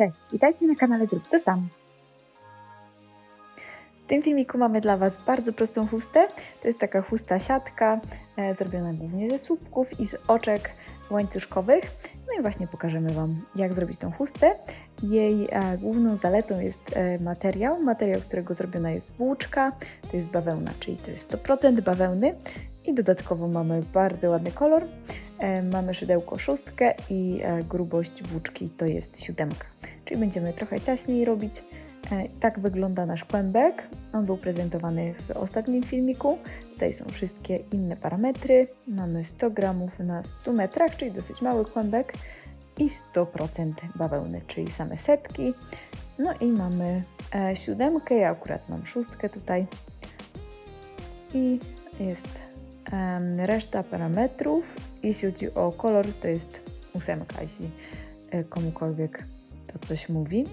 Cześć, witajcie na kanale Zrób to sam. W tym filmiku mamy dla Was bardzo prostą chustę. To jest taka chusta siatka, e, zrobiona głównie ze słupków i z oczek łańcuszkowych. No i właśnie pokażemy Wam, jak zrobić tą chustę. Jej e, główną zaletą jest e, materiał, materiał, z którego zrobiona jest włóczka. To jest bawełna, czyli to jest 100% bawełny. I dodatkowo mamy bardzo ładny kolor. E, mamy szydełko szóstkę i e, grubość włóczki to jest siódemka. Czyli będziemy trochę ciaśniej robić. E, Tak wygląda nasz kłębek. On był prezentowany w ostatnim filmiku. Tutaj są wszystkie inne parametry. Mamy 100 gramów na 100 metrach, czyli dosyć mały kłębek i 100% bawełny, czyli same setki. No i mamy e, siódemkę, ja akurat mam szóstkę tutaj. I jest reszta parametrów. Jeśli chodzi o kolor, to jest ósemka, jeśli e, komukolwiek to coś mówi.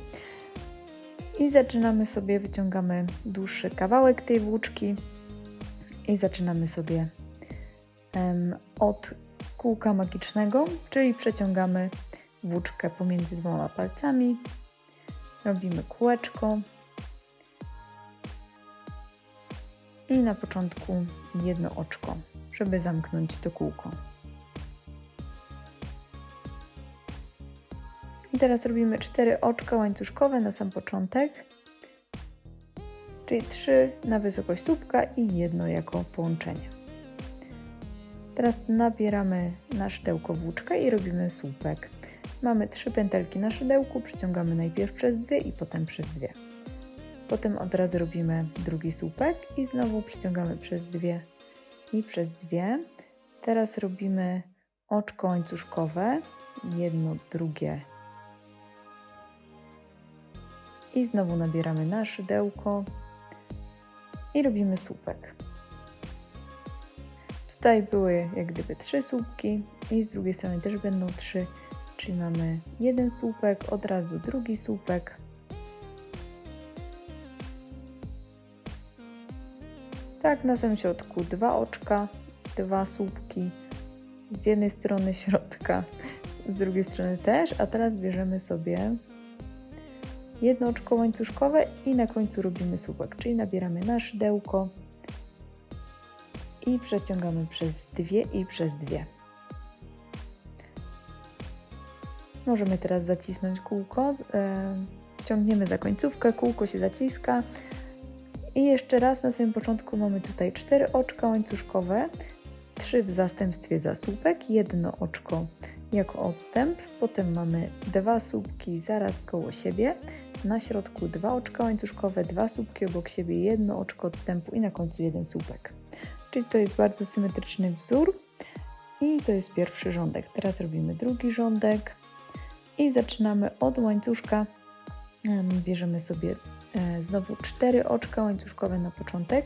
I zaczynamy sobie, wyciągamy dłuższy kawałek tej włóczki i zaczynamy sobie od kółka magicznego, czyli przeciągamy włóczkę pomiędzy dwoma palcami, robimy kółeczko i na początku jedno oczko, żeby zamknąć to kółko. I teraz robimy cztery oczka łańcuszkowe na sam początek, czyli trzy na wysokość słupka i jedno jako połączenie. Teraz nabieramy na szydełko włóczkę i robimy słupek. Mamy trzy pętelki na szydełku, przyciągamy najpierw przez dwie i potem przez dwie. Potem od razu robimy drugi słupek i znowu przyciągamy przez dwie i przez dwie. Teraz robimy oczko łańcuszkowe, jedno, drugie i znowu nabieramy na szydełko i robimy słupek. Tutaj były jak gdyby trzy słupki i z drugiej strony też będą trzy, czyli mamy jeden słupek, od razu drugi słupek. Tak, na samym środku dwa oczka, dwa słupki, z jednej strony środka, z drugiej strony też, a teraz bierzemy sobie jedno oczko łańcuszkowe i na końcu robimy słupek, czyli nabieramy na szydełko i przeciągamy przez dwie i przez dwie. Możemy teraz zacisnąć kółko, e, ciągniemy za końcówkę, kółko się zaciska. I jeszcze raz na samym początku mamy tutaj cztery oczka łańcuszkowe, trzy w zastępstwie za słupek, jedno oczko jako odstęp, potem mamy dwa słupki zaraz koło siebie, na środku dwa oczka łańcuszkowe, dwa słupki obok siebie, jedno oczko odstępu i na końcu jeden słupek. Czyli to jest bardzo symetryczny wzór i to jest pierwszy rządek. Teraz robimy drugi rządek i zaczynamy od łańcuszka. Em, Bierzemy sobie e, znowu cztery oczka łańcuszkowe na początek,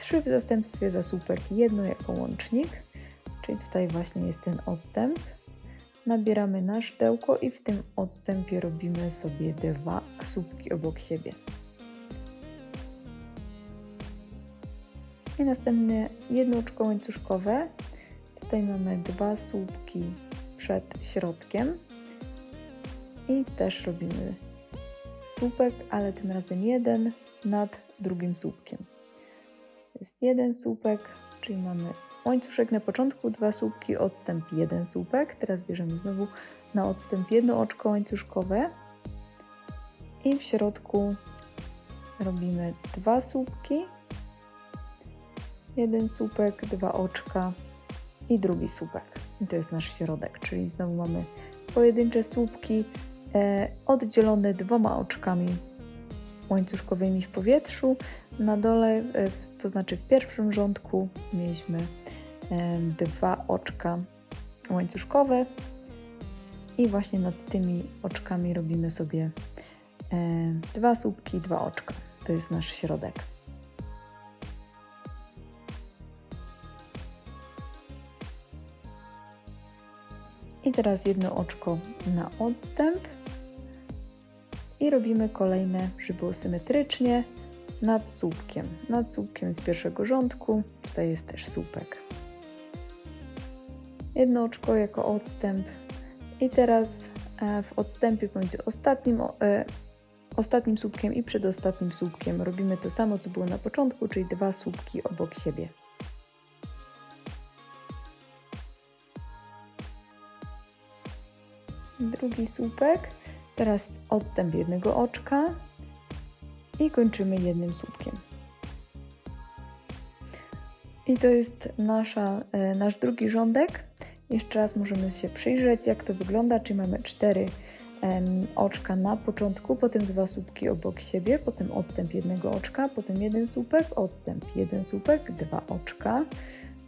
trzy w zastępstwie za słupek, jedno jako łącznik, czyli tutaj właśnie jest ten odstęp nabieramy na szdełko i w tym odstępie robimy sobie dwa słupki obok siebie. I następnie jedno oczko łańcuszkowe. Tutaj mamy dwa słupki przed środkiem i też robimy słupek, ale tym razem jeden nad drugim słupkiem. Jest jeden słupek, czyli mamy łańcuszek na początku, dwa słupki, odstęp jeden słupek. Teraz bierzemy znowu na odstęp jedno oczko łańcuszkowe i w środku robimy dwa słupki, jeden słupek, dwa oczka i drugi słupek. I to jest nasz środek, czyli znowu mamy pojedyncze słupki e, oddzielone dwoma oczkami łańcuszkowymi w powietrzu. Na dole, e, to znaczy w pierwszym rządku, mieliśmy em, dwa oczka łańcuszkowe i właśnie nad tymi oczkami robimy sobie em, dwa słupki, dwa oczka. To jest nasz środek. I teraz jedno oczko na odstęp i robimy kolejne, żeby było symetrycznie, nad słupkiem. Nad słupkiem z pierwszego rządku, tutaj jest też słupek. Jedno oczko jako odstęp i teraz e, w odstępie pomiędzy ostatnim, e, ostatnim słupkiem i przedostatnim słupkiem. Robimy to samo, co było na początku, czyli dwa słupki obok siebie. Drugi słupek, teraz odstęp jednego oczka i kończymy jednym słupkiem. I to jest nasza, e, nasz drugi rządek. Jeszcze raz możemy się przyjrzeć, jak to wygląda. Czyli mamy cztery em, oczka na początku, potem dwa słupki obok siebie, potem odstęp jednego oczka, potem jeden słupek, odstęp jeden słupek, dwa oczka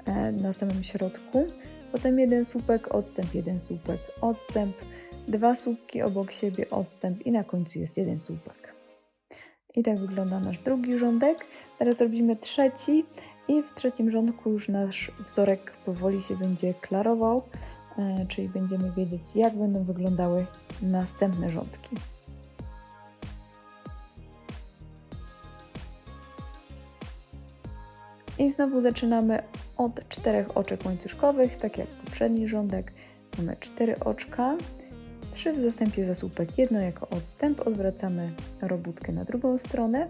e, na samym środku, potem jeden słupek, odstęp jeden słupek, odstęp, dwa słupki obok siebie, odstęp i na końcu jest jeden słupek. I tak wygląda nasz drugi rządek. Teraz robimy trzeci i w trzecim rządku już nasz wzorek powoli się będzie klarował, e, czyli będziemy wiedzieć, jak będą wyglądały następne rządki. I znowu zaczynamy od czterech oczek łańcuszkowych, tak jak poprzedni rządek. Mamy cztery oczka, trzy w zastępie za słupek, jedno jako odstęp. Odwracamy robótkę na drugą stronę,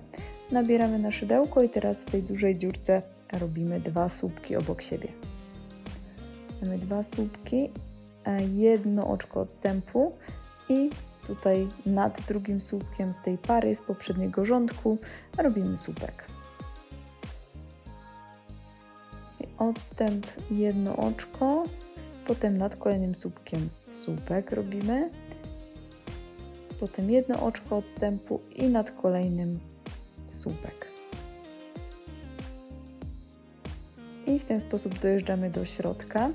nabieramy na szydełko i teraz w tej dużej dziurce robimy dwa słupki obok siebie. Mamy dwa słupki, jedno oczko odstępu i tutaj nad drugim słupkiem z tej pary z poprzedniego rządku robimy słupek. Odstęp jedno oczko, potem nad kolejnym słupkiem słupek robimy, potem jedno oczko odstępu i nad kolejnym słupek. I w ten sposób dojeżdżamy do środka.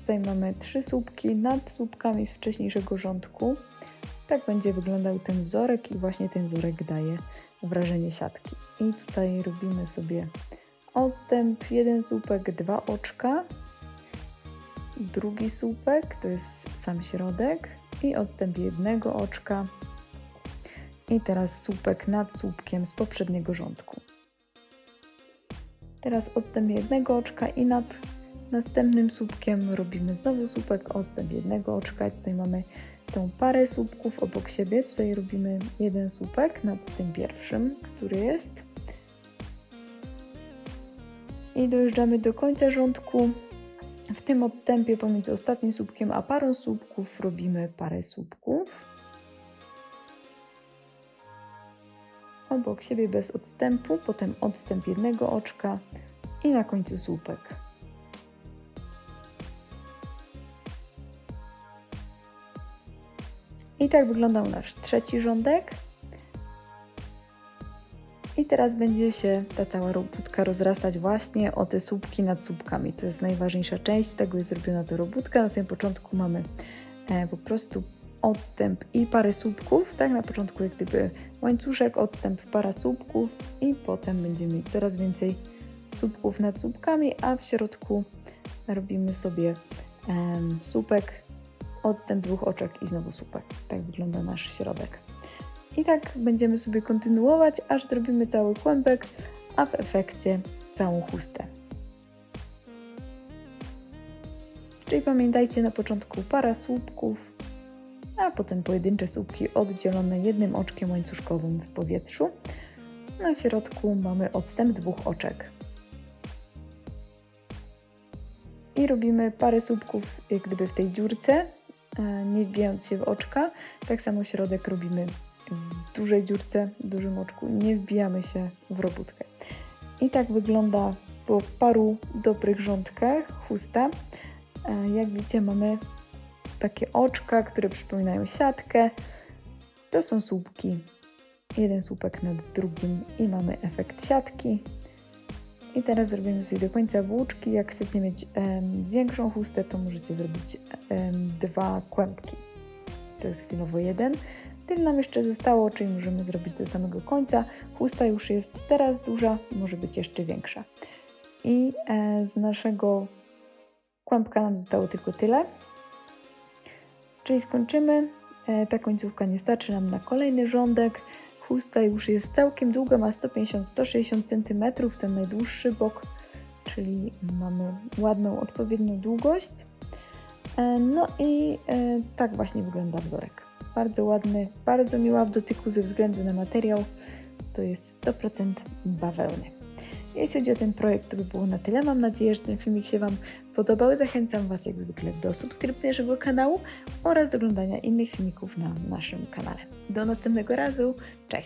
Tutaj mamy trzy słupki nad słupkami z wcześniejszego rządku. Tak będzie wyglądał ten wzorek i właśnie ten wzorek daje wrażenie siatki. I tutaj robimy sobie odstęp, jeden słupek, dwa oczka, drugi słupek, to jest sam środek i odstęp jednego oczka i teraz słupek nad słupkiem z poprzedniego rządku. Teraz odstęp jednego oczka i nad następnym słupkiem robimy znowu słupek, odstęp jednego oczka i tutaj mamy tą parę słupków obok siebie. Tutaj robimy jeden słupek nad tym pierwszym, który jest. I dojeżdżamy do końca rządku. W tym odstępie pomiędzy ostatnim słupkiem a parą słupków robimy parę słupków. Obok siebie bez odstępu, potem odstęp jednego oczka i na końcu słupek. I tak wyglądał nasz trzeci rządek. I teraz będzie się ta cała robótka rozrastać właśnie o te słupki nad słupkami. To jest najważniejsza część, z tego jest zrobiona ta robótka. Na samym początku mamy e, po prostu odstęp i parę słupków, tak? Na początku jak gdyby łańcuszek, odstęp, para słupków i potem będziemy mieć coraz więcej słupków nad słupkami, a w środku robimy sobie słupek, odstęp dwóch oczek i znowu słupek. Tak wygląda nasz środek. I tak będziemy sobie kontynuować, aż zrobimy cały kłębek, a w efekcie całą chustę. Czyli pamiętajcie na początku para słupków, a potem pojedyncze słupki oddzielone jednym oczkiem łańcuszkowym w powietrzu. Na środku mamy odstęp dwóch oczek. I robimy parę słupków jak gdyby w tej dziurce, e, nie wbijając się w oczka. Tak samo środek robimy w dużej dziurce, w dużym oczku, nie wbijamy się w robótkę. I tak wygląda po paru dobrych rządkach chusta. E, Jak widzicie mamy takie oczka, które przypominają siatkę. To są słupki. Jeden słupek nad drugim i mamy efekt siatki. I teraz zrobimy sobie do końca włóczki. Jak chcecie mieć em, większą chustę, to możecie zrobić em, dwa kłębki. To jest chwilowo jeden. Tyle nam jeszcze zostało, czyli możemy zrobić do samego końca. Chusta już jest teraz duża, może być jeszcze większa. I e, z naszego kłębka nam zostało tylko tyle. Czyli skończymy. E, ta końcówka nie starczy nam na kolejny rządek. Chusta już jest całkiem długa, ma 150-160 cm, ten najdłuższy bok, czyli mamy ładną, odpowiednią długość. E, No i tak właśnie wygląda wzorek. Bardzo ładny, bardzo miła w dotyku ze względu na materiał. To jest 100% bawełny. Jeśli chodzi o ten projekt, to by było na tyle. Mam nadzieję, że ten filmik się Wam podobał. Zachęcam Was jak zwykle do subskrypcji naszego kanału oraz do oglądania innych filmików na naszym kanale. Do następnego razu. Cześć!